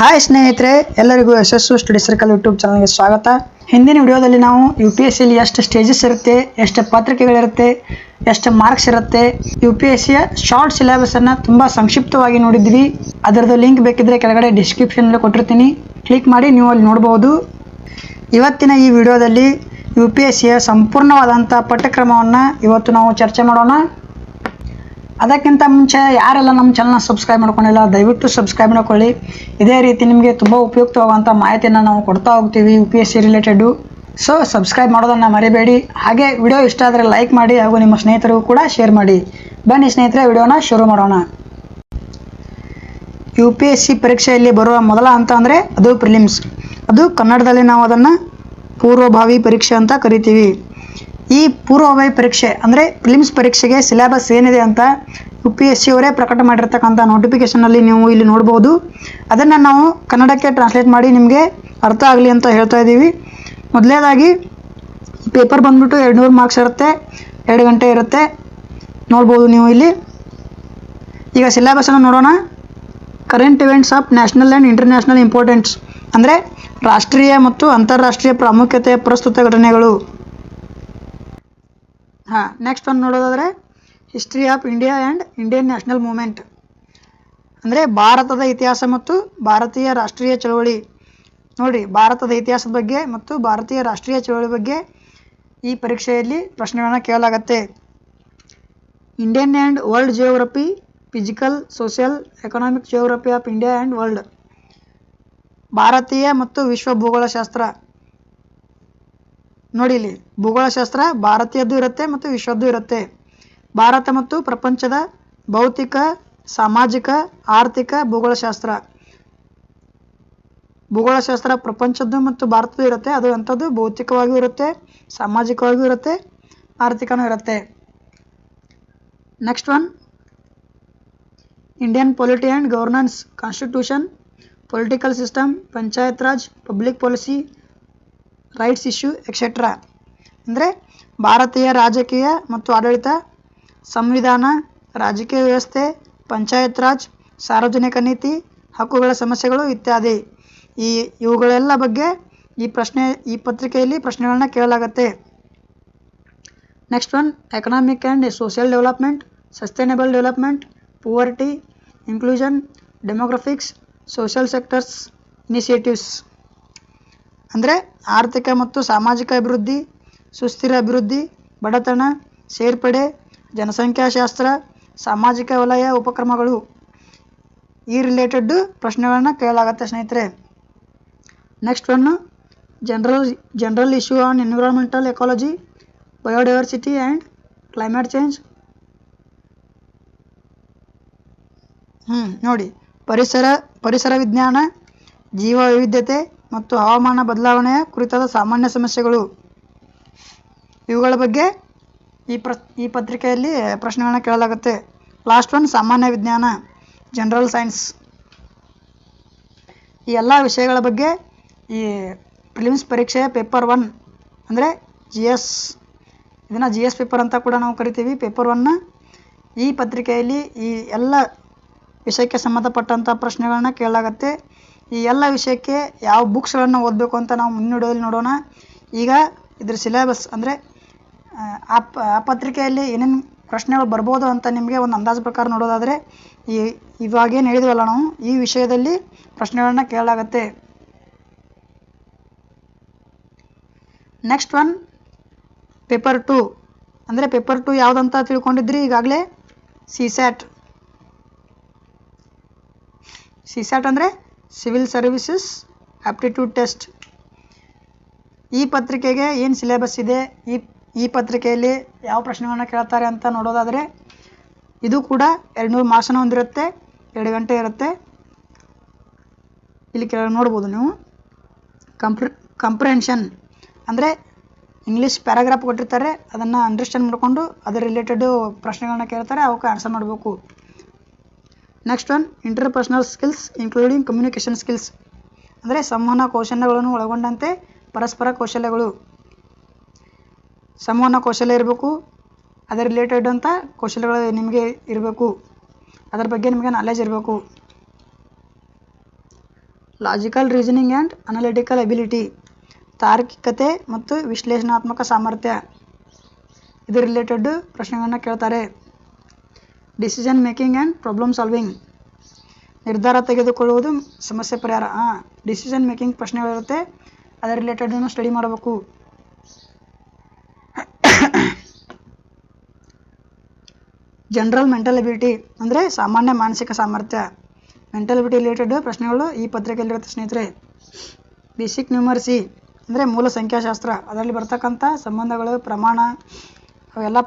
Hi ಸ್ನೇಹಿತರೆ, ಎಲ್ಲರಿಗೂ ಯಶಸ್ಸು ಸ್ಟಡಿ ಸರ್ಕಲ್ ಯೂಟ್ಯೂಬ್ ಚಾನಲ್ಗೆ ಸ್ವಾಗತ. ಹಿಂದಿನ ವಿಡಿಯೋದಲ್ಲಿ ನಾವು ಯು ಪಿ ಎಸ್ ಸಿಲಿ ಎಷ್ಟು ಸ್ಟೇಜಸ್ ಇರುತ್ತೆ, ಎಷ್ಟು ಪತ್ರಿಕೆಗಳಿರುತ್ತೆ, ಎಷ್ಟು ಮಾರ್ಕ್ಸ್ ಇರುತ್ತೆ ಯು ಪಿ ಎಸ್ ಸಿಯ ಶಾರ್ಟ್ ಸಿಲೆಬಸನ್ನು ತುಂಬ ಸಂಕ್ಷಿಪ್ತವಾಗಿ ನೋಡಿದ್ವಿ ಅದರದ್ದು ಲಿಂಕ್ ಬೇಕಿದ್ರೆ ಕೆಳಗಡೆ ಡಿಸ್ಕ್ರಿಪ್ಷನಲ್ಲಿ ಕೊಟ್ಟಿರ್ತೀನಿ. ಕ್ಲಿಕ್ ಮಾಡಿ ನೀವು ಅಲ್ಲಿ ನೋಡ್ಬೋದು. ಇವತ್ತಿನ ಈ ವಿಡಿಯೋದಲ್ಲಿ ಯು ಪಿ ಎಸ್ ಸಿಯ ಸಂಪೂರ್ಣವಾದಂಥ ಪಠ್ಯಕ್ರಮವನ್ನು ಇವತ್ತು ನಾವು ಚರ್ಚೆ ಮಾಡೋಣ. ಅದಕ್ಕಿಂತ ಮುಂಚೆ ಯಾರೆಲ್ಲ ನಮ್ಮ ಚಾನಲ್ನ ಸಬ್ಸ್ಕ್ರೈಬ್ ಮಾಡ್ಕೊಂಡಿಲ್ಲ, ದಯವಿಟ್ಟು ಸಬ್ಸ್ಕ್ರೈಬ್ ಮಾಡ್ಕೊಳ್ಳಿ. ಇದೇ ರೀತಿ ನಿಮಗೆ ತುಂಬ ಉಪಯುಕ್ತವಾಗುವಂಥ ಮಾಹಿತಿಯನ್ನು ನಾವು ಕೊಡ್ತಾ ಹೋಗ್ತೀವಿ U P S C related so subscribe ಮಾಡೋದನ್ನು ಮರಿಬೇಡಿ. ಹಾಗೆ ವಿಡಿಯೋ ಇಷ್ಟ ಆದರೆ ಲೈಕ್ ಮಾಡಿ ಹಾಗೂ ನಿಮ್ಮ ಸ್ನೇಹಿತರಿಗೂ ಕೂಡ ಶೇರ್ ಮಾಡಿ. ಬನ್ನಿ ಸ್ನೇಹಿತರೆ ವಿಡಿಯೋನ ಶುರು ಮಾಡೋಣ. ಯು ಪಿ ಎಸ್ ಸಿ ಪರೀಕ್ಷೆಯಲ್ಲಿ ಬರುವ ಮೊದಲ ಹಂತ ಅಂದರೆ ಅದು ಪ್ರಿಲಿಮ್ಸ್ ಅದು ಕನ್ನಡದಲ್ಲಿ ನಾವು ಅದನ್ನು ಪೂರ್ವಭಾವಿ ಪರೀಕ್ಷೆ ಅಂತ ಕರಿತೀವಿ. ಈ ಪೂರ್ವಭಾವಿ ಪರೀಕ್ಷೆ, ಅಂದರೆ ಫಿಲಿಮ್ಸ್ ಪರೀಕ್ಷೆಗೆ ಸಿಲೆಬಸ್ ಏನಿದೆ ಅಂತ ಯು ಪಿ ಎಸ್ ಸಿ ಅವರೇ ಪ್ರಕಟ ಮಾಡಿರ್ತಕ್ಕಂಥ ನೋಟಿಫಿಕೇಷನಲ್ಲಿ ನೀವು ಇಲ್ಲಿ ನೋಡ್ಬೋದು. ಅದನ್ನು ನಾವು ಕನ್ನಡಕ್ಕೆ ಟ್ರಾನ್ಸ್ಲೇಟ್ ಮಾಡಿ ನಿಮಗೆ ಅರ್ಥ ಆಗಲಿ ಅಂತ ಹೇಳ್ತಾ ಇದ್ದೀವಿ. ಮೊದಲನೇದಾಗಿ ಪೇಪರ್ ಬಂದ್ಬಿಟ್ಟು ಎರಡು ನೂರು ಮಾರ್ಕ್ಸ್ ಇರುತ್ತೆ, ಎರಡು ಗಂಟೆ ಇರುತ್ತೆ. ನೋಡ್ಬೋದು ನೀವು ಇಲ್ಲಿ. ಈಗ ಸಿಲೆಬಸನ್ನು ನೋಡೋಣ. Current events of national and international importants ಅಂದರೆ ರಾಷ್ಟ್ರೀಯ ಮತ್ತು ಅಂತಾರಾಷ್ಟ್ರೀಯ ಪ್ರಾಮುಖ್ಯತೆಯ ಪ್ರಸ್ತುತ ಘಟನೆಗಳು. ಹಾಂ ನೆಕ್ಸ್ಟ್ ಒಂದು ನೋಡೋದಾದರೆ history of India and Indian national movement ಅಂದರೆ ಭಾರತದ ಇತಿಹಾಸ ಮತ್ತು ಭಾರತೀಯ ರಾಷ್ಟ್ರೀಯ ಚಳವಳಿ. ನೋಡಿ ಭಾರತದ ಇತಿಹಾಸದ ಬಗ್ಗೆ ಮತ್ತು ಭಾರತೀಯ ರಾಷ್ಟ್ರೀಯ ಚಳವಳಿ ಬಗ್ಗೆ ಈ ಪರೀಕ್ಷೆಯಲ್ಲಿ ಪ್ರಶ್ನೆಗಳನ್ನು ಕೇಳಲಾಗತ್ತೆ. Indian and world geography physical social economic geography of India and world ಭಾರತೀಯ ಮತ್ತು ವಿಶ್ವ ಭೂಗೋಳಶಾಸ್ತ್ರ. ನೋಡಿ ಇಲ್ಲಿ ಭೂಗೋಳಶಾಸ್ತ್ರ ಭಾರತೀಯದ್ದು ಇರುತ್ತೆ ಮತ್ತು ವಿಶ್ವದ್ದು ಇರುತ್ತೆ. ಭಾರತ ಮತ್ತು ಪ್ರಪಂಚದ ಭೌತಿಕ, ಸಾಮಾಜಿಕ, ಆರ್ಥಿಕ ಭೂಗೋಳಶಾಸ್ತ್ರ. ಭೂಗೋಳಶಾಸ್ತ್ರ ಪ್ರಪಂಚದ್ದು ಮತ್ತು ಭಾರತದ್ದು ಇರುತ್ತೆ. ಅದು ಅಂಥದ್ದು ಭೌತಿಕವಾಗಿಯೂ ಇರುತ್ತೆ, ಸಾಮಾಜಿಕವಾಗಿಯೂ ಇರುತ್ತೆ, ಆರ್ಥಿಕನೂ ಇರುತ್ತೆ. Next one Indian polity and governance constitution political system panchayat raj public policy rights issue etcetera ಅಂದರೆ ಭಾರತೀಯ ರಾಜಕೀಯ ಮತ್ತು ಆಡಳಿತ, ಸಂವಿಧಾನ, ರಾಜಕೀಯ ವ್ಯವಸ್ಥೆ, ಪಂಚಾಯತ್ ರಾಜ್, ಸಾರ್ವಜನಿಕ ನೀತಿ, ಹಕ್ಕುಗಳ ಸಮಸ್ಯೆಗಳು ಇತ್ಯಾದಿ. ಈ ಇವುಗಳೆಲ್ಲ ಬಗ್ಗೆ ಈ ಪ್ರಶ್ನೆ, ಈ ಪತ್ರಿಕೆಯಲ್ಲಿ ಪ್ರಶ್ನೆಗಳನ್ನ ಕೇಳಲಾಗತ್ತೆ. Next one economic and social development sustainable development poverty inclusion demographics social sectors initiatives ಅಂದರೆ ಆರ್ಥಿಕ ಮತ್ತು ಸಾಮಾಜಿಕ ಅಭಿವೃದ್ಧಿ, ಸುಸ್ಥಿರ ಅಭಿವೃದ್ಧಿ, ಬಡತನ, ಸೇರ್ಪಡೆ, ಜನಸಂಖ್ಯಾಶಾಸ್ತ್ರ, ಸಾಮಾಜಿಕ ವಲಯ ಉಪಕ್ರಮಗಳು. ಈ ರಿಲೇಟೆಡ್ ಪ್ರಶ್ನೆಗಳನ್ನು ಕೇಳಲಾಗತ್ತೆ ಸ್ನೇಹಿತರೆ. Next one general general issue on environmental ecology biodiversity and climate change ಹ್ಞೂ ನೋಡಿ. ಪರಿಸರ ಪರಿಸರ ವಿಜ್ಞಾನ, ಜೀವ ವೈವಿಧ್ಯತೆ ಮತ್ತು ಹವಾಮಾನ ಬದಲಾವಣೆಯ ಕುರಿತಾದ ಸಾಮಾನ್ಯ ಸಮಸ್ಯೆಗಳು. ಇವುಗಳ ಬಗ್ಗೆ ಈ ಪ್ರ, ಈ ಪತ್ರಿಕೆಯಲ್ಲಿ ಪ್ರಶ್ನೆಗಳನ್ನ ಕೇಳಲಾಗುತ್ತೆ. ಲಾಸ್ಟ್ ಒನ್, ಸಾಮಾನ್ಯ ವಿಜ್ಞಾನ, ಜನರಲ್ ಸೈನ್ಸ್. ಈ ಎಲ್ಲ ವಿಷಯಗಳ ಬಗ್ಗೆ ಈ ಪ್ರಿಲಿಮ್ಸ್ ಪರೀಕ್ಷೆಯ ಪೇಪರ್ ಒನ್, ಅಂದರೆ ಜಿ ಎಸ್ ಇದನ್ನು ಜಿ ಎಸ್ ಪೇಪರ್ ಅಂತ ಕೂಡ ನಾವು ಕರಿತೀವಿ. ಪೇಪರ್ ಒನ್ನ ಈ ಪತ್ರಿಕೆಯಲ್ಲಿ ಈ ಎಲ್ಲ ವಿಷಯಕ್ಕೆ ಸಂಬಂಧಪಟ್ಟಂಥ ಪ್ರಶ್ನೆಗಳನ್ನ ಕೇಳಲಾಗತ್ತೆ. ಈ ಎಲ್ಲ ವಿಷಯಕ್ಕೆ ಯಾವ ಬುಕ್ಸ್ಗಳನ್ನು ಓದಬೇಕು ಅಂತ ನಾವು ಮುನ್ನುಡಿಯಲ್ಲಿ ನೋಡೋಣ. ಈಗ ಇದ್ರ ಸಿಲೆಬಸ್ ಅಂದರೆ, ಆ ಪತ್ರಿಕೆಯಲ್ಲಿ ಏನೇನು ಪ್ರಶ್ನೆಗಳು ಬರ್ಬೋದು ಅಂತ ನಿಮಗೆ ಒಂದು ಅಂದಾಜು ಪ್ರಕಾರ ನೋಡೋದಾದರೆ, ಈ ಇವಾಗೇನು ಹೇಳಿದ್ವಲ್ಲ ನಾವು, ಈ ವಿಷಯದಲ್ಲಿ ಪ್ರಶ್ನೆಗಳನ್ನ ಕೇಳಲಾಗತ್ತೆ. ನೆಕ್ಸ್ಟ್ ಒನ್ ಪೇಪರ್ ಟು ಅಂದರೆ ಪೇಪರ್ ಟು ಯಾವುದಂತ ತಿಳ್ಕೊಂಡಿದ್ರಿ ಈಗಾಗಲೇ? ಸಿ ಸ್ಯಾಟ್ ಸಿ ಅಂದರೆ? Civil services, aptitude test. ಈ ಪತ್ರಿಕೆಗೆ ಏನು ಸಿಲೆಬಸ್ ಇದೆ? ಈ ಈ ಪತ್ರಿಕೆಯಲ್ಲಿ ಯಾವ ಪ್ರಶ್ನೆಗಳನ್ನ ಕೇಳ್ತಾರೆ ಅಂತ ನೋಡೋದಾದರೆ, ಇದು ಕೂಡ ಎರಡು ನೂರು ಮಾರ್ಕ್ಸನ್ನು ಹೊಂದಿರುತ್ತೆ, ಎರಡು ಗಂಟೆ ಇರುತ್ತೆ. ಇಲ್ಲಿ ಕೆಳಗೆ ನೋಡ್ಬೋದು ನೀವು. ಕಂಪ್ರ ಕಂಪ್ರೆನ್ಷನ್ ಅಂದರೆ ಇಂಗ್ಲೀಷ್ ಪ್ಯಾರಾಗ್ರಾಫ್ ಕೊಟ್ಟಿರ್ತಾರೆ, ಅದನ್ನು ಅಂಡರ್ಸ್ಟ್ಯಾಂಡ್ ಮಾಡಿಕೊಂಡು ಅದರ ರಿಲೇಟೆಡು ಪ್ರಶ್ನೆಗಳನ್ನ ಕೇಳ್ತಾರೆ, ಅವಕ್ಕೆ ಆನ್ಸರ್ ಮಾಡಬೇಕು. Next one interpersonal skills including communication skills ಅಂದರೆ ಸಂವಹನ ಕೌಶಲ್ಯಗಳನ್ನು ಒಳಗೊಂಡಂತೆ ಪರಸ್ಪರ ಕೌಶಲ್ಯಗಳು. ಸಂವಹನ ಕೌಶಲ್ಯ ಇರಬೇಕು ಅದರ ರಿಲೇಟೆಡ್ ಅಂತ ಕೌಶಲ್ಯಗಳು ನಿಮಗೆ ಇರಬೇಕು. ಅದರ ಬಗ್ಗೆ ನಿಮಗೆ ನಾಲೆಜ್ ಇರಬೇಕು. Logical reasoning and analytical ability ತಾರ್ಕಿಕತೆ ಮತ್ತು ವಿಶ್ಲೇಷಣಾತ್ಮಕ ಸಾಮರ್ಥ್ಯ. ಇದು ರಿಲೇಟೆಡ್ ಪ್ರಶ್ನೆಗಳನ್ನು ಕೇಳ್ತಾರೆ. Decision making and problem solving ನಿರ್ಧಾರ ತೆಗೆದುಕೊಳ್ಳುವುದು ಸಮಸ್ಯೆ ಪರಿಹಾರ. ಹಾಂ ಡಿಸಿಷನ್ ಮೇಕಿಂಗ್ ಪ್ರಶ್ನೆಗಳಿರುತ್ತೆ ಅದರ ರಿಲೇಟೆಡ್ ಸ್ಟಡಿ ಮಾಡಬೇಕು. ಜನರಲ್ ಮೆಂಟಲ್ ಎಬಿಲಿಟಿ ಅಂದರೆ ಸಾಮಾನ್ಯ ಮಾನಸಿಕ ಸಾಮರ್ಥ್ಯ. ಮೆಂಟಲ್ ಎಬಿಲಿಟಿ ರಿಲೇಟೆಡ್ ಪ್ರಶ್ನೆಗಳು ಈ ಪತ್ರಿಕೆಯಲ್ಲಿರುತ್ತೆ ಸ್ನೇಹಿತರೆ. ಬೇಸಿಕ್ ನ್ಯೂಮರ್ಸಿ ಅಂದರೆ ಮೂಲ ಸಂಖ್ಯಾಶಾಸ್ತ್ರ. ಅದರಲ್ಲಿ ಬರ್ತಕ್ಕಂಥ ಸಂಬಂಧಗಳು, ಪ್ರಮಾಣ, ಅವೆಲ್ಲ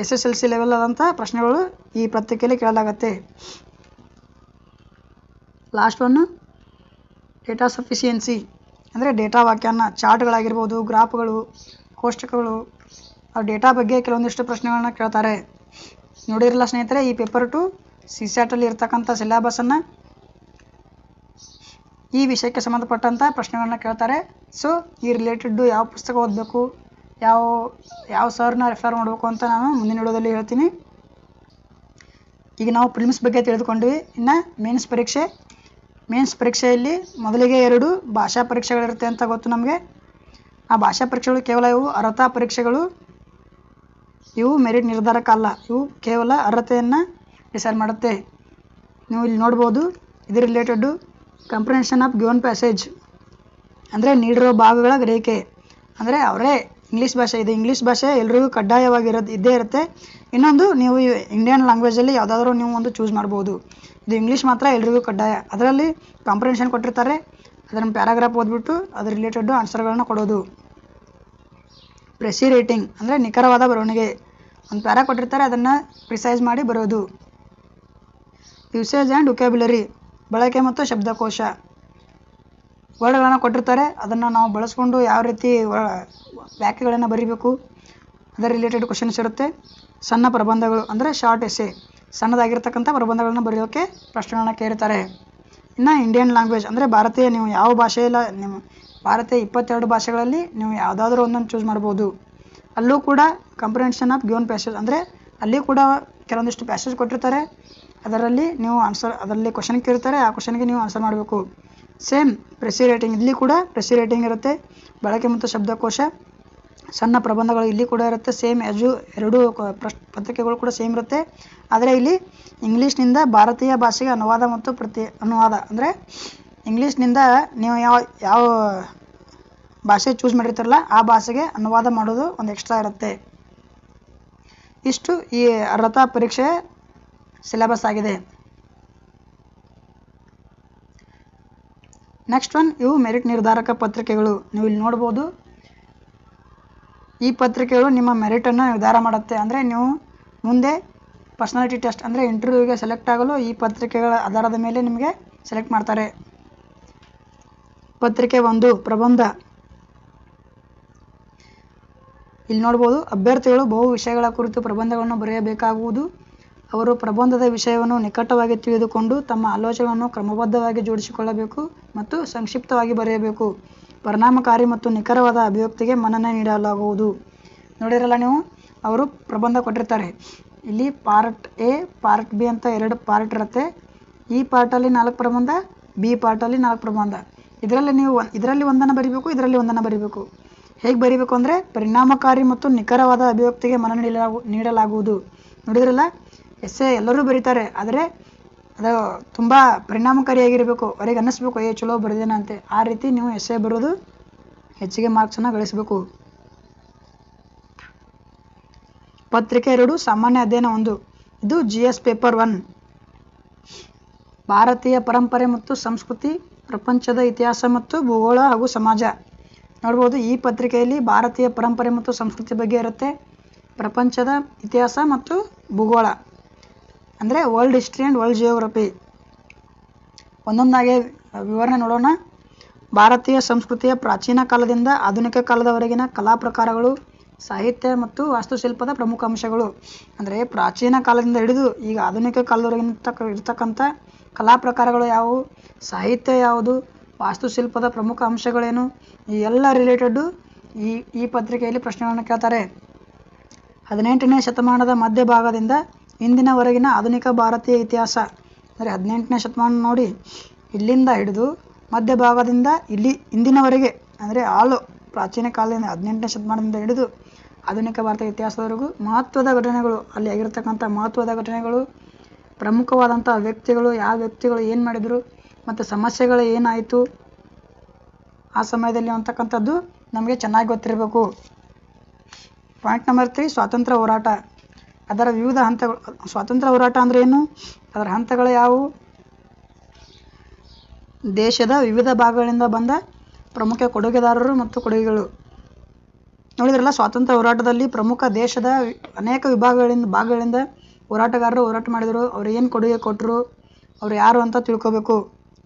S S L C level ಆದಂಥ ಪ್ರಶ್ನೆಗಳು ಈ ಪ್ರತ್ಯೇಕೆಯಲ್ಲಿ ಕೇಳಲಾಗತ್ತೆ. ಲಾಸ್ಟ್ ಒನ್, ಡೇಟಾ ಸಫಿಷಿಯನ್ಸಿ ಅಂದರೆ ಡೇಟಾ ವಾಕ್ಯಾನ ಚಾರ್ಟ್ಗಳಾಗಿರ್ಬೋದು, ಗ್ರಾಫ್ಗಳು, ಕೋಷ್ಟಕಗಳು, ಆ ಡೇಟಾ ಬಗ್ಗೆ ಕೆಲವೊಂದಿಷ್ಟು ಪ್ರಶ್ನೆಗಳನ್ನ ಕೇಳ್ತಾರೆ. ನೋಡಿರಲ್ಲ ಸ್ನೇಹಿತರೆ, ಈ ಪೇಪರ್ ಟು ಸಿ ಸ್ಯಾಟಲ್ಲಿ ಇರ್ತಕ್ಕಂಥ ಸಿಲೆಬಸನ್ನು ಈ ವಿಷಯಕ್ಕೆ ಸಂಬಂಧಪಟ್ಟಂಥ ಪ್ರಶ್ನೆಗಳನ್ನ ಕೇಳ್ತಾರೆ. ಸೊ, ಈ ರಿಲೇಟೆಡ್ಡು ಯಾವ ಪುಸ್ತಕ ಓದಬೇಕು? ಯಾವ ಯಾವ ಸರ್ನ ರೆಫರ್ ಮಾಡಬೇಕು ಅಂತ ನಾನು ಮುಂದಿನ ವಿಡಿಯೋದಲ್ಲಿ ಹೇಳ್ತೀನಿ. ಈಗ ನಾವು ಪ್ರಿಲಿಮ್ಸ್ ಬಗ್ಗೆ ತಿಳಿದುಕೊಂಡ್ವಿ. ಇನ್ನು ಮೇನ್ಸ್ ಪರೀಕ್ಷೆ ಮೇನ್ಸ್ ಪರೀಕ್ಷೆಯಲ್ಲಿ ಮೊದಲಿಗೆ ಎರಡು ಭಾಷಾ ಪರೀಕ್ಷೆಗಳಿರುತ್ತೆ ಅಂತ ಗೊತ್ತು ನಮಗೆ. ಆ ಭಾಷಾ ಪರೀಕ್ಷೆಗಳು ಕೇವಲ ಇವು ಅರ್ಹತಾ ಪರೀಕ್ಷೆಗಳು. ಇವು ಮೆರಿಟ್ ನಿರ್ಧಾರಕ್ಕಲ್ಲ ಇವು ಕೇವಲ ಅರ್ಹತೆಯನ್ನು ಡಿಸೈಡ್ ಮಾಡುತ್ತೆ. ನೀವು ಇಲ್ಲಿ ನೋಡ್ಬೋದು. ಇದ್ರ related comprehension of given passage ಅಂದರೆ ನೀಡಿರೋ ಭಾಗಗಳ ಗ್ರಹಿಕೆ. ಅಂದರೆ ಅವರೇ ಇಂಗ್ಲೀಷ್ ಭಾಷೆ, ಇದೆ ಇಂಗ್ಲೀಷ್ ಭಾಷೆ ಎಲ್ರಿಗೂ ಕಡ್ಡಾಯವಾಗಿರೋದು ಇದ್ದೇ ಇರುತ್ತೆ. ಇನ್ನೊಂದು, ನೀವು ಇಂಡಿಯನ್ ಲ್ಯಾಂಗ್ವೇಜಲ್ಲಿ ಯಾವುದಾದ್ರೂ ನೀವು ಒಂದು ಚೂಸ್ ಮಾಡ್ಬೋದು. ಇದು ಇಂಗ್ಲೀಷ್ ಮಾತ್ರ ಎಲ್ರಿಗೂ ಕಡ್ಡಾಯ. ಅದರಲ್ಲಿ ಕಾಂಪ್ರಿಹೆನ್ಷನ್ ಕೊಟ್ಟಿರ್ತಾರೆ. ಅದನ್ನು ಪ್ಯಾರಾಗ್ರಾಫ್ ಓದ್ಬಿಟ್ಟು ಅದ್ರ ರಿಲೇಟೆಡ್ ಆನ್ಸರ್ಗಳನ್ನ ಕೊಡೋದು. ಪ್ರೆಸಿ ರೇಟಿಂಗ್ ಅಂದರೆ ನಿಖರವಾದ ಬರವಣಿಗೆ. ಒಂದು ಪ್ಯಾರಾ ಕೊಟ್ಟಿರ್ತಾರೆ, ಅದನ್ನು ಪ್ರಿಸೈಸ್ ಮಾಡಿ ಬರೋದು. ಯೂಸೇಜ್ ಆ್ಯಂಡ್ ವೊಕ್ಯಾಬ್ಯುಲರಿ ಬಳಕೆ ಮತ್ತು ಶಬ್ದಕೋಶ. ವರ್ಡ್ಗಳನ್ನು ಕೊಟ್ಟಿರ್ತಾರೆ. ಅದನ್ನು ನಾವು ಬಳಸ್ಕೊಂಡು ಯಾವ ರೀತಿ ವಾಕ್ಯಗಳನ್ನು ಬರೀಬೇಕು ಅದರ ರಿಲೇಟೆಡ್ ಕ್ವಶನ್ಸ್ ಇರುತ್ತೆ. ಸಣ್ಣ ಪ್ರಬಂಧಗಳು ಅಂದರೆ ಶಾರ್ಟ್ ಎಸ್ಸೆ ಸಣ್ಣದಾಗಿರ್ತಕ್ಕಂಥ ಪ್ರಬಂಧಗಳನ್ನು ಬರೆಯೋಕ್ಕೆ ಪ್ರಶ್ನೆಗಳನ್ನ ಕೇಳ್ತಾರೆ. ಇನ್ನು ಇಂಡಿಯನ್ ಲ್ಯಾಂಗ್ವೇಜ್ ಅಂದರೆ ಭಾರತೀಯ ನೀವು ಯಾವ ಭಾಷೆಯಲ್ಲ ನಿಮ್ಮ ಭಾರತೀಯ ಇಪ್ಪತ್ತೆರಡು ಭಾಷೆಗಳಲ್ಲಿ ನೀವು ಯಾವುದಾದ್ರೂ ಒಂದನ್ನು ಚೂಸ್ ಮಾಡ್ಬೋದು. ಅಲ್ಲೂ ಕೂಡ ಕಂಪ್ರಿಹೆನ್ಷನ್ ಆಫ್ ಗಿವನ್ ಪ್ಯಾಸೇಜ್ ಅಂದರೆ ಅಲ್ಲಿ ಕೂಡ ಕೆಲವೊಂದಿಷ್ಟು ಪ್ಯಾಸೇಜ್ ಕೊಟ್ಟಿರ್ತಾರೆ. ಅದರಲ್ಲಿ ನೀವು ಆನ್ಸರ್ ಅದರಲ್ಲಿ ಕ್ವಶನ್ ಕೇಳ್ತಾರೆ, ಆ ಕ್ವಶನ್ಗೆ ನೀವು ಆನ್ಸರ್ ಮಾಡಬೇಕು. ಸೇಮ್ ಪ್ರೆಸಿ ರೇಟಿಂಗ್ ಇಲ್ಲಿ ಕೂಡ ಪ್ರೆಸಿ ರೇಟಿಂಗ್ ಇರುತ್ತೆ. ಬಳಕೆ ಮತ್ತು ಶಬ್ದಕೋಶ, ಸಣ್ಣ ಪ್ರಬಂಧಗಳು ಇಲ್ಲಿ ಕೂಡ ಇರುತ್ತೆ. ಸೇಮ್ ಎಜು ಎರಡೂ ಪ್ರಶ್, ಪತ್ರಿಕೆಗಳು ಕೂಡ ಸೇಮ್ ಇರುತ್ತೆ. ಆದರೆ ಇಲ್ಲಿ ಇಂಗ್ಲೀಷ್ನಿಂದ ಭಾರತೀಯ ಭಾಷೆಗೆ ಅನುವಾದ ಮತ್ತು ಪ್ರತಿ, ಅನುವಾದ ಅಂದರೆ ಇಂಗ್ಲೀಷ್ನಿಂದ ನೀವು ಯಾವ ಯಾವ ಭಾಷೆ ಚೂಸ್ ಮಾಡಿರ್ತಾರಲ್ಲ, ಆ ಭಾಷೆಗೆ ಅನುವಾದ ಮಾಡೋದು ಒಂದು ಎಕ್ಸ್ಟ್ರಾ ಇರುತ್ತೆ. ಇಷ್ಟು ಈ ಅರ್ಹತಾ ಪರೀಕ್ಷೆ ಸಿಲೆಬಸ್ ಆಗಿದೆ. ನೆಕ್ಸ್ಟ್ ಒನ್ ಇವು ಮೆರಿಟ್ ನಿರ್ಧಾರಕ ಪತ್ರಿಕೆಗಳು. ನೀವು ಇಲ್ಲಿ ನೋಡ್ಬೋದು. ಈ ಪತ್ರಿಕೆಗಳು ನಿಮ್ಮ ಮೆರಿಟನ್ನು ನಿರ್ಧಾರ ಮಾಡುತ್ತೆ. ಅಂದರೆ ನೀವು ಮುಂದೆ ಪರ್ಸನಾಲಿಟಿ ಟೆಸ್ಟ್ ಅಂದರೆ ಇಂಟರ್ವ್ಯೂಗೆ ಸೆಲೆಕ್ಟ್ ಆಗಲು ಈ ಪತ್ರಿಕೆಗಳ ಆಧಾರದ ಮೇಲೆ ನಿಮಗೆ ಸೆಲೆಕ್ಟ್ ಮಾಡ್ತಾರೆ. ಪತ್ರಿಕೆ ಒಂದು, ಪ್ರಬಂಧ. ಇಲ್ಲಿ ನೋಡ್ಬೋದು, ಅಭ್ಯರ್ಥಿಗಳು ಬಹು ವಿಷಯಗಳ ಕುರಿತು ಪ್ರಬಂಧಗಳನ್ನು ಬರೆಯಬೇಕಾಗುವುದು. ಅವರು ಪ್ರಬಂಧದ ವಿಷಯವನ್ನು ನಿಕಟವಾಗಿ ತಿಳಿದುಕೊಂಡು ತಮ್ಮ ಆಲೋಚನೆಯನ್ನು ಕ್ರಮಬದ್ಧವಾಗಿ ಜೋಡಿಸಿಕೊಳ್ಳಬೇಕು ಮತ್ತು ಸಂಕ್ಷಿಪ್ತವಾಗಿ ಬರೆಯಬೇಕು. ಪರಿಣಾಮಕಾರಿ ಮತ್ತು ನಿಖರವಾದ ಅಭಿವ್ಯಕ್ತಿಗೆ ಮನ್ನಣೆ ನೀಡಲಾಗುವುದು. ನೋಡಿರಲ್ಲ ನೀವು? ಅವರು ಪ್ರಬಂಧ ಕೊಟ್ಟಿರ್ತಾರೆ. ಇಲ್ಲಿ ಪಾರ್ಟ್ ಎ, ಪಾರ್ಟ್ ಬಿ ಅಂತ ಎರಡು ಪಾರ್ಟ್ ಇರುತ್ತೆ. ಈ ಪಾರ್ಟಲ್ಲಿ ನಾಲ್ಕು ಪ್ರಬಂಧ, ಬಿ ಪಾರ್ಟಲ್ಲಿ ನಾಲ್ಕು ಪ್ರಬಂಧ. ಇದರಲ್ಲಿ ನೀವು ಇದರಲ್ಲಿ ಒಂದನ್ನು ಬರಿಬೇಕು, ಇದರಲ್ಲಿ ಒಂದನ್ನು ಬರಿಬೇಕು. ಹೇಗೆ ಬರಿಬೇಕು ಅಂದರೆ ಪರಿಣಾಮಕಾರಿ ಮತ್ತು ನಿಖರವಾದ ಅಭಿವ್ಯಕ್ತಿಗೆ ಮನ ನೀಡಲಾಗು, ನೀಡಲಾಗುವುದು. ನೋಡಿದ್ರಲ್ಲ? ಎಸ್ಸೆ ಎಲ್ಲರೂ ಬರೀತಾರೆ. ಆದರೆ ಅದು ತುಂಬ ಪರಿಣಾಮಕಾರಿಯಾಗಿರಬೇಕು. ಅವರಿಗೆ ಅನ್ನಿಸ್ಬೇಕು, ಏ, ಚಲೋ ಬರೆದೇನ ಅಂತೆ. ಆ ರೀತಿ ನೀವು ಎಸ್ಸೆ ಬರೋದು ಹೆಚ್ಚಿಗೆ ಮಾರ್ಕ್ಸನ್ನು ಗಳಿಸಬೇಕು. ಪತ್ರಿಕೆ ಎರಡು, ಸಾಮಾನ್ಯ ಅಧ್ಯಯನ ಒಂದು. ಇದು ಜಿ ಎಸ್ ಪೇಪರ್ ಒನ್. ಭಾರತೀಯ ಪರಂಪರೆ ಮತ್ತು ಸಂಸ್ಕೃತಿ, ಪ್ರಪಂಚದ ಇತಿಹಾಸ ಮತ್ತು ಭೂಗೋಳ ಹಾಗೂ ಸಮಾಜ. ನೋಡ್ಬೋದು, ಈ ಪತ್ರಿಕೆಯಲ್ಲಿ ಭಾರತೀಯ ಪರಂಪರೆ ಮತ್ತು ಸಂಸ್ಕೃತಿ ಬಗ್ಗೆ ಇರುತ್ತೆ. ಪ್ರಪಂಚದ ಇತಿಹಾಸ ಮತ್ತು ಭೂಗೋಳ. ಅಂದರೆ world history and world geography ಒಂದೊಂದಾಗಿ ವಿವರಣೆ ನೋಡೋಣ. ಭಾರತೀಯ ಸಂಸ್ಕೃತಿಯ ಪ್ರಾಚೀನ ಕಾಲದಿಂದ ಆಧುನಿಕ ಕಾಲದವರೆಗಿನ ಕಲಾ ಪ್ರಕಾರಗಳು, ಸಾಹಿತ್ಯ ಮತ್ತು ವಾಸ್ತುಶಿಲ್ಪದ ಪ್ರಮುಖ ಅಂಶಗಳು. ಅಂದರೆ ಪ್ರಾಚೀನ ಕಾಲದಿಂದ ಹಿಡಿದು ಈಗ ಆಧುನಿಕ ಕಾಲದವರೆಗಿನ ತಕ್ಕ ಇರ್ತಕ್ಕಂಥ ಕಲಾ ಪ್ರಕಾರಗಳು ಯಾವುವು, ಸಾಹಿತ್ಯ ಯಾವುದು, ವಾಸ್ತುಶಿಲ್ಪದ ಪ್ರಮುಖ ಅಂಶಗಳೇನು, ಈ ಎಲ್ಲ ರಿಲೇಟೆಡ್ಡು ಈ ಈ ಪತ್ರಿಕೆಯಲ್ಲಿ ಪ್ರಶ್ನೆಗಳನ್ನು ಕೇಳ್ತಾರೆ. ಹದಿನೆಂಟನೇ ಶತಮಾನದ ಮಧ್ಯಭಾಗದಿಂದ ಇಂದಿನವರೆಗಿನ ಆಧುನಿಕ ಭಾರತೀಯ ಇತಿಹಾಸ, ಅಂದರೆ ಹದಿನೆಂಟನೇ ಶತಮಾನ ನೋಡಿ ಇಲ್ಲಿಂದ ಹಿಡಿದು ಮಧ್ಯಭಾಗದಿಂದ ಇಲ್ಲಿ ಇಂದಿನವರೆಗೆ, ಅಂದರೆ ಆಲು ಪ್ರಾಚೀನ ಕಾಲದಿಂದ ಹದಿನೆಂಟನೇ ಶತಮಾನದಿಂದ ಹಿಡಿದು ಆಧುನಿಕ ಭಾರತ ಇತಿಹಾಸದವರೆಗೂ ಮಹತ್ವದ ಘಟನೆಗಳು, ಅಲ್ಲಿ ಆಗಿರತಕ್ಕಂಥ ಮಹತ್ವದ ಘಟನೆಗಳು ಪ್ರಮುಖವಾದಂಥ ವ್ಯಕ್ತಿಗಳು, ಯಾವ ವ್ಯಕ್ತಿಗಳು ಏನು ಮಾಡಿದರು, ಮತ್ತು ಸಮಸ್ಯೆಗಳು ಏನಾಯಿತು, ಆ ಸಮಯದಲ್ಲಿ ಅಂತಕ್ಕಂಥದ್ದು ನಮಗೆ ಚೆನ್ನಾಗಿ ಗೊತ್ತಿರಬೇಕು. ಪಾಯಿಂಟ್ ನಂಬರ್ ತ್ರೀ ಸ್ವಾತಂತ್ರ್ಯ ಹೋರಾಟ. ಅದರ ವಿವಿಧ ಹಂತಗಳು, ಸ್ವಾತಂತ್ರ್ಯ ಹೋರಾಟ ಅಂದ್ರೆ ಏನು? ಅದರ ಹಂತಗಳು ಯಾವುವು? ದೇಶದ ವಿವಿಧ ಭಾಗಗಳಿಂದ ಬಂದ ಪ್ರಮುಖ ಕೊಡುಗೆದಾರರು ಮತ್ತು ಕೊಡುಗೆಗಳು. ನೋಡಿದ್ರಲ್ಲ, ಸ್ವಾತಂತ್ರ್ಯ ಹೋರಾಟದಲ್ಲಿ ಪ್ರಮುಖ ದೇಶದ ಅನೇಕ ವಿಭಾಗಗಳಿಂದ, ಭಾಗಗಳಿಂದ ಹೋರಾಟಗಾರರು ಹೋರಾಟ ಮಾಡಿದರು. ಅವ್ರು ಏನು ಕೊಡುಗೆ ಕೊಟ್ಟರು ಅವ್ರು ಯಾರು ಅಂತ ತಿಳ್ಕೋಬೇಕು.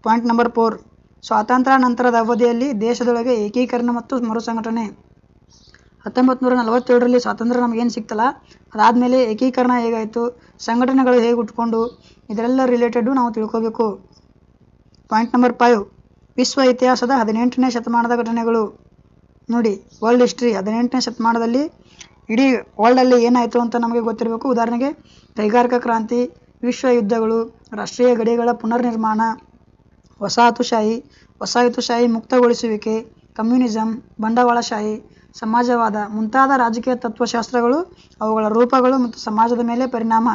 ಪಾಯಿಂಟ್ ನಂಬರ್ ಫೋರ್, ಸ್ವಾತಂತ್ರ್ಯ ನಂತರದ ಅವಧಿಯಲ್ಲಿ ದೇಶದೊಳಗೆ ಏಕೀಕರಣ ಮತ್ತು ಮರುಸಂಘಟನೆ. ಹತ್ತೊಂಬತ್ತು ನೂರ ನಲವತ್ತೇಳರಲ್ಲಿ ಸ್ವಾತಂತ್ರ್ಯ ನಮಗೇನು ಸಿಕ್ತಲ್ಲ? ಅದಾದಮೇಲೆ ಏಕೀಕರಣ ಹೇಗಾಯಿತು? ಸಂಘಟನೆಗಳು ಹೇಗೆ ಉಟ್ಕೊಂಡು? ಇದರೆಲ್ಲ ರಿಲೇಟೆಡು ನಾವು ತಿಳ್ಕೋಬೇಕು. ಪಾಯಿಂಟ್ ನಂಬರ್ ಫೈವ್ ವಿಶ್ವ ಇತಿಹಾಸದ ಹದಿನೆಂಟನೇ ಶತಮಾನದ ಘಟನೆಗಳು. ನೋಡಿ ವರ್ಲ್ಡ್ ಹಿಸ್ಟ್ರಿ ಹದಿನೆಂಟನೇ ಶತಮಾನದಲ್ಲಿ ಇಡೀ ವರ್ಲ್ಡಲ್ಲಿ ಏನಾಯಿತು ಅಂತ ನಮಗೆ ಗೊತ್ತಿರಬೇಕು. ಉದಾಹರಣೆಗೆ, ಕೈಗಾರಿಕಾ ಕ್ರಾಂತಿ, ವಿಶ್ವ ಯುದ್ಧಗಳು, ರಾಷ್ಟ್ರೀಯ ಗಡಿಗಳ ಪುನರ್ನಿರ್ಮಾಣ, ವಸಾಹತುಶಾಹಿ ವಸಾಹತುಶಾಹಿ ಮುಕ್ತಗೊಳಿಸುವಿಕೆ, ಕಮ್ಯುನಿಸಂ, ಬಂಡವಾಳಶಾಹಿ ಸಮಾಜವಾದ ಮುಂತಾದ ರಾಜಕೀಯ ತತ್ವಶಾಸ್ತ್ರಗಳು, ಅವುಗಳ ರೂಪಗಳು ಮತ್ತು ಸಮಾಜದ ಮೇಲೆ ಪರಿಣಾಮ.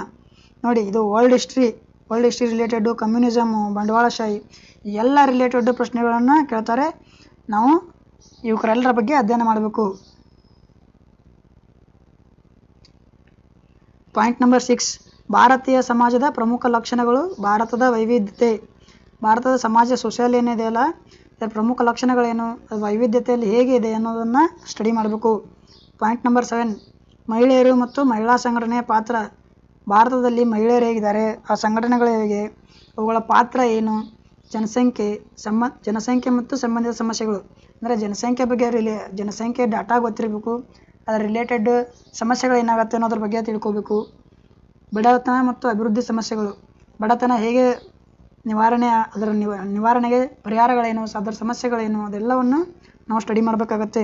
ನೋಡಿ, ಇದು world history world history related communism ಬಂಡವಾಳಶಾಹಿ ಎಲ್ಲ ರಿಲೇಟೆಡ್ ಪ್ರಶ್ನೆಗಳನ್ನು ಕೇಳ್ತಾರೆ. ನಾವು ಇವಕ್ಕೆಲ್ಲರ ಬಗ್ಗೆ ಅಧ್ಯಯನ ಮಾಡಬೇಕು. ಪಾಯಿಂಟ್ ನಂಬರ್ ಸಿಕ್ಸ್ ಭಾರತೀಯ ಸಮಾಜದ ಪ್ರಮುಖ ಲಕ್ಷಣಗಳು ಭಾರತದ ವೈವಿಧ್ಯತೆ. ಭಾರತದ ಸಮಾಜ ಸೋಷಿಯಲ್ ಏನಿದೆಯಲ್ಲ ಇದರ ಪ್ರಮುಖ ಲಕ್ಷಣಗಳೇನು, ವೈವಿಧ್ಯತೆಯಲ್ಲಿ ಹೇಗೆ ಇದೆ ಅನ್ನೋದನ್ನು ಸ್ಟಡಿ ಮಾಡಬೇಕು. ಪಾಯಿಂಟ್ ನಂಬರ್ ಸೆವೆನ್ ಮಹಿಳೆಯರು ಮತ್ತು ಮಹಿಳಾ ಸಂಘಟನೆಯ ಪಾತ್ರ. ಭಾರತದಲ್ಲಿ ಮಹಿಳೆಯರು ಹೇಗಿದ್ದಾರೆ, ಆ ಸಂಘಟನೆಗಳು ಹೇಗೆ, ಅವುಗಳ ಪಾತ್ರ ಏನು, ಜನಸಂಖ್ಯೆ, ಸಂಬ, ಜನಸಂಖ್ಯೆ ಮತ್ತು ಸಂಬಂಧಿತ ಸಮಸ್ಯೆಗಳು. ಅಂದರೆ ಜನಸಂಖ್ಯೆ ಬಗ್ಗೆ ರಿಲೇ, ಜನಸಂಖ್ಯೆ ಡಾಟಾ ಗೊತ್ತಿರಬೇಕು, ಅದರ ರಿಲೇಟೆಡ್ ಸಮಸ್ಯೆಗಳು ಏನಾಗುತ್ತೆ ಅನ್ನೋದ್ರ ಬಗ್ಗೆ ತಿಳ್ಕೋಬೇಕು. ಬಡತನ ಮತ್ತು ಅಭಿವೃದ್ಧಿ ಸಮಸ್ಯೆಗಳು. ಬಡತನ ಹೇಗೆ ನಿವಾರಣೆ ಅದರ ನಿವ ನಿವಾರಣೆಗೆ ಪರಿಹಾರಗಳೇನು, ಅದರ ಸಮಸ್ಯೆಗಳೇನು, ಅದೆಲ್ಲವನ್ನು ನಾವು ಸ್ಟಡಿ ಮಾಡಬೇಕಾಗತ್ತೆ.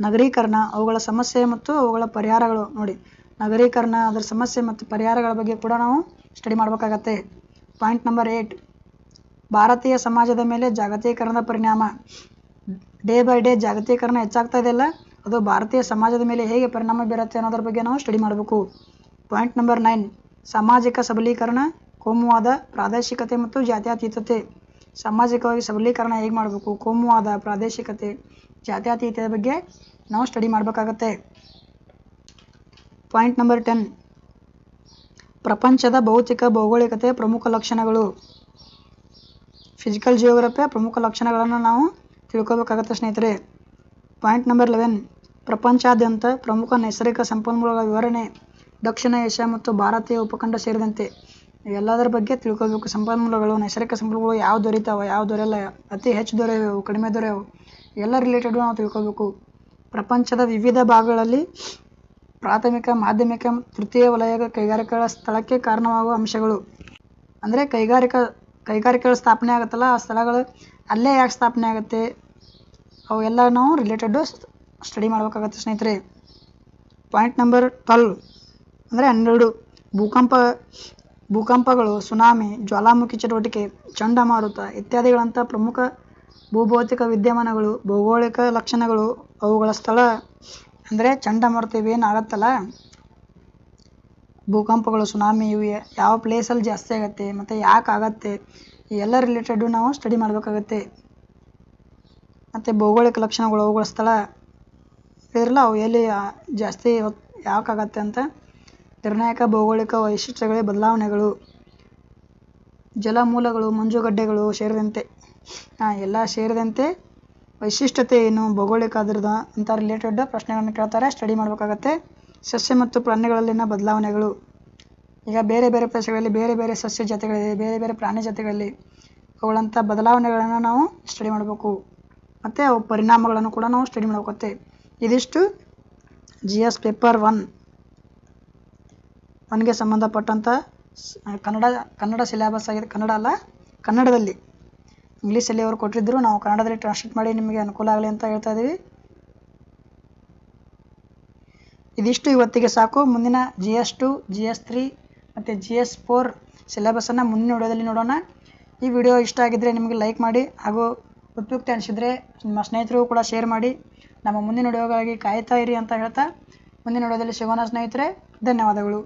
ನಗರೀಕರಣ, ಅವುಗಳ ಸಮಸ್ಯೆ ಮತ್ತು ಅವುಗಳ ಪರಿಹಾರಗಳು ನೋಡಿ. ನಗರೀಕರಣ, ಅದರ ಸಮಸ್ಯೆ ಮತ್ತು ಪರಿಹಾರಗಳ ಬಗ್ಗೆ ಕೂಡ ನಾವು ಸ್ಟಡಿ ಮಾಡಬೇಕಾಗತ್ತೆ. ಪಾಯಿಂಟ್ ನಂಬರ್ ಏಯ್ಟ್ ಭಾರತೀಯ ಸಮಾಜದ ಮೇಲೆ ಜಾಗತೀಕರಣದ ಪರಿಣಾಮ. ಡೇ ಬೈ ಡೇ ಜಾಗತೀಕರಣ ಹೆಚ್ಚಾಗ್ತಾ ಇದೆಯಲ್ಲ ಅದು ಭಾರತೀಯ ಸಮಾಜದ ಮೇಲೆ ಹೇಗೆ ಪರಿಣಾಮ ಬೀರುತ್ತೆ ಅನ್ನೋದ್ರ ಬಗ್ಗೆ ನಾವು ಸ್ಟಡಿ ಮಾಡಬೇಕು. ಪಾಯಿಂಟ್ ನಂಬರ್ ನೈನ್ ಸಾಮಾಜಿಕ ಸಬಲೀಕರಣ ಕೋಮುವಾದ ಪ್ರಾದೇಶಿಕತೆ ಮತ್ತು ಜಾತ್ಯತೀತತೆ. ಸಾಮಾಜಿಕವಾಗಿ ಸಬಲೀಕರಣ ಹೇಗೆ ಮಾಡಬೇಕು? ಕೋಮುವಾದ ಪ್ರಾದೇಶಿಕತೆ, ಜಾತ್ಯತೀತತೆ ಬಗ್ಗೆ ನಾವು ಸ್ಟಡಿ ಮಾಡಬೇಕಾಗತ್ತೆ. ಪಾಯಿಂಟ್ ನಂಬರ್ ಟೆನ್ ಪ್ರಪಂಚದ ಭೌತಿಕ ಭೌಗೋಳಿಕತೆ ಪ್ರಮುಖ ಲಕ್ಷಣಗಳು. ಫಿಸಿಕಲ್ ಜಿಯೋಗ್ರಫಿಯ ಪ್ರಮುಖ ಲಕ್ಷಣಗಳನ್ನು ನಾವು ತಿಳ್ಕೋಬೇಕಾಗತ್ತೆ ಸ್ನೇಹಿತರೆ. ಪಾಯಿಂಟ್ ನಂಬರ್ ಲೆವೆನ್ ಪ್ರಪಂಚಾದ್ಯಂತ ಪ್ರಮುಖ ನೈಸರ್ಗಿಕ ಸಂಪನ್ಮೂಲಗಳ ವಿವರಣೆ. ದಕ್ಷಿಣ ಏಷ್ಯಾ ಮತ್ತು ಭಾರತೀಯ ಉಪಖಂಡ ಸೇರಿದಂತೆ. ಇವೆಲ್ಲದರ ಬಗ್ಗೆ ತಿಳ್ಕೊಬೇಕು. ಸಂಪನ್ಮೂಲಗಳು, ನೈಸರ್ಗಿಕ ಸಂಪನ್ಮೂಲಗಳು ಯಾವ ದೊರೀತಾವೆ ಯಾವ ದೊರೆಯಲ್ಲ ಅತಿ ಹೆಚ್ಚು ದೊರೆಯವು ಕಡಿಮೆ ದೊರೆಯವು ಎಲ್ಲ ರಿಲೇಟೆಡು ನಾವು ತಿಳ್ಕೊಬೇಕು. ಪ್ರಪಂಚದ ವಿವಿಧ ಭಾಗಗಳಲ್ಲಿ ಪ್ರಾಥಮಿಕ, ಮಾಧ್ಯಮಿಕ, ತೃತೀಯ ವಲಯದ ಕೈಗಾರಿಕೆಗಳ ಸ್ಥಳಕ್ಕೆ ಕಾರಣವಾಗುವ ಅಂಶಗಳು. ಅಂದರೆ ಕೈಗಾರಿಕಾ, ಕೈಗಾರಿಕೆಗಳ ಸ್ಥಾಪನೆ ಆಗುತ್ತಲ್ಲ, ಆ ಸ್ಥಳಗಳು ಅಲ್ಲೇ ಯಾಕೆ ಸ್ಥಾಪನೆ ಆಗುತ್ತೆ? ಅವೆಲ್ಲ ನಾವು ರಿಲೇಟೆಡ್ ಸ್ಟಡಿ ಮಾಡಬೇಕಾಗತ್ತೆ ಸ್ನೇಹಿತರೆ. ಪಾಯಿಂಟ್ ನಂಬರ್ ಟ್ವೆಲ್ ಅಂದರೆ ಹನ್ನೆರಡು. ಭೂಕಂಪ ಭೂಕಂಪಗಳು, ಸುನಾಮಿ, ಜ್ವಾಲಾಮುಖಿ ಚಟುವಟಿಕೆ, ಚಂಡಮಾರುತ ಇತ್ಯಾದಿಗಳಂಥ ಪ್ರಮುಖ ಭೂಭೌತಿಕ ವಿದ್ಯಮಾನಗಳು, ಭೌಗೋಳಿಕ ಲಕ್ಷಣಗಳು ಅವುಗಳ ಸ್ಥಳ ಅಂದರೆ ಚಂಡಮಾರುತ ಇವೇನು ಆಗತ್ತಲ್ಲ ಭೂಕಂಪಗಳು, ಸುನಾಮಿ ಇವು, ಯಾವ ಪ್ಲೇಸಲ್ಲಿ ಜಾಸ್ತಿ ಆಗತ್ತೆ, ಮತ್ತು ಯಾಕೆ ಆಗತ್ತೆ ಎಲ್ಲ ರಿಲೇಟೆಡು ನಾವು ಸ್ಟಡಿ ಮಾಡಬೇಕಾಗತ್ತೆ. ಮತ್ತು ಭೌಗೋಳಿಕ ಲಕ್ಷಣಗಳು, ಅವುಗಳ ಸ್ಥಳ ಇರಲ್ಲ ಅವು ಎಲ್ಲಿ ಜಾಸ್ತಿ ಯಾಕಾಗತ್ತೆ ಯಾಕೆ ಆಗತ್ತೆ ಅಂತ ನಿರ್ಣಾಯಕ ಭೌಗೋಳಿಕ ವೈಶಿಷ್ಟ್ಯಗಳೇ ಬದಲಾವಣೆಗಳು. ಜಲಮೂಲಗಳು, ಮಂಜುಗಡ್ಡೆಗಳು ಸೇರಿದಂತೆ. ಎಲ್ಲ ಸೇರಿದಂತೆ ವೈಶಿಷ್ಟ್ಯತೆ ಏನು? ಭೌಗೋಳಿಕ ಅದರದ ಅಂತ ರಿಲೇಟೆಡ್ ಪ್ರಶ್ನೆಗಳನ್ನು ಕೇಳ್ತಾರೆ. ಸ್ಟಡಿ ಮಾಡಬೇಕಾಗತ್ತೆ. ಸಸ್ಯ ಮತ್ತು ಪ್ರಾಣಿಗಳಲ್ಲಿನ ಬದಲಾವಣೆಗಳು. ಈಗ ಬೇರೆ ಬೇರೆ ಪ್ರದೇಶಗಳಲ್ಲಿ ಬೇರೆ ಬೇರೆ ಸಸ್ಯ ಜಾತಿಗಳಿದೆ ಬೇರೆ ಬೇರೆ ಪ್ರಾಣಿ ಜಾತಿಗಳಲ್ಲಿ ಅವುಗಳಂಥ ಬದಲಾವಣೆಗಳನ್ನು ನಾವು ಸ್ಟಡಿ ಮಾಡಬೇಕು. ಮತ್ತು ಅವು ಪರಿಣಾಮಗಳನ್ನು ಕೂಡ ನಾವು ಸ್ಟಡಿ ಮಾಡಬೇಕಾಗುತ್ತೆ. ಇದಿಷ್ಟು ಜಿ ಎಸ್ ಪೇಪರ್ ಒನ್ ಒನ್ಗೆ ಸಂಬಂಧಪಟ್ಟಂಥ ಕನ್ನಡ ಕನ್ನಡ ಸಿಲೆಬಸ್ ಆಗಿದೆ, ಕನ್ನಡ ಅಲ್ಲ, ಕನ್ನಡದಲ್ಲಿ. ಇಂಗ್ಲೀಷಲ್ಲಿ ಅವರು ಕೊಟ್ಟಿದ್ದರು ನಾವು ಕನ್ನಡದಲ್ಲಿ ಟ್ರಾನ್ಸ್ಲೇಟ್ ಮಾಡಿ ನಿಮಗೆ ಅನುಕೂಲ ಆಗಲಿ ಅಂತ ಹೇಳ್ತಾ ಇದ್ದೀವಿ. ಇದಿಷ್ಟು ಇವತ್ತಿಗೆ ಸಾಕು. ಮುಂದಿನ G S two G S three ಮತ್ತು ಜಿ ಎಸ್ ಫೋರ್ ಸಿಲೆಬಸನ್ನು ಮುಂದಿನ ವಿಡಿಯೋದಲ್ಲಿ ನೋಡೋಣ. ಈ ವಿಡಿಯೋ ಇಷ್ಟ ಆಗಿದ್ದರೆ ನಿಮಗೆ ಲೈಕ್ ಮಾಡಿ ಹಾಗೂ ಉಪಯುಕ್ತ ಅನಿಸಿದರೆ ನಿಮ್ಮ ಸ್ನೇಹಿತರಿಗೂ ಕೂಡ ಶೇರ್ ಮಾಡಿ. ನಮ್ಮ ಮುಂದಿನ ವಿಡಿಯೋಗಾಗಿ ಕಾಯ್ತಾ ಇರಿ ಅಂತ ಹೇಳ್ತಾ. ಮುಂದಿನ ವಿಡಿಯೋದಲ್ಲಿ ಸಿಗೋಣ ಸ್ನೇಹಿತರೆ. ಧನ್ಯವಾದಗಳು.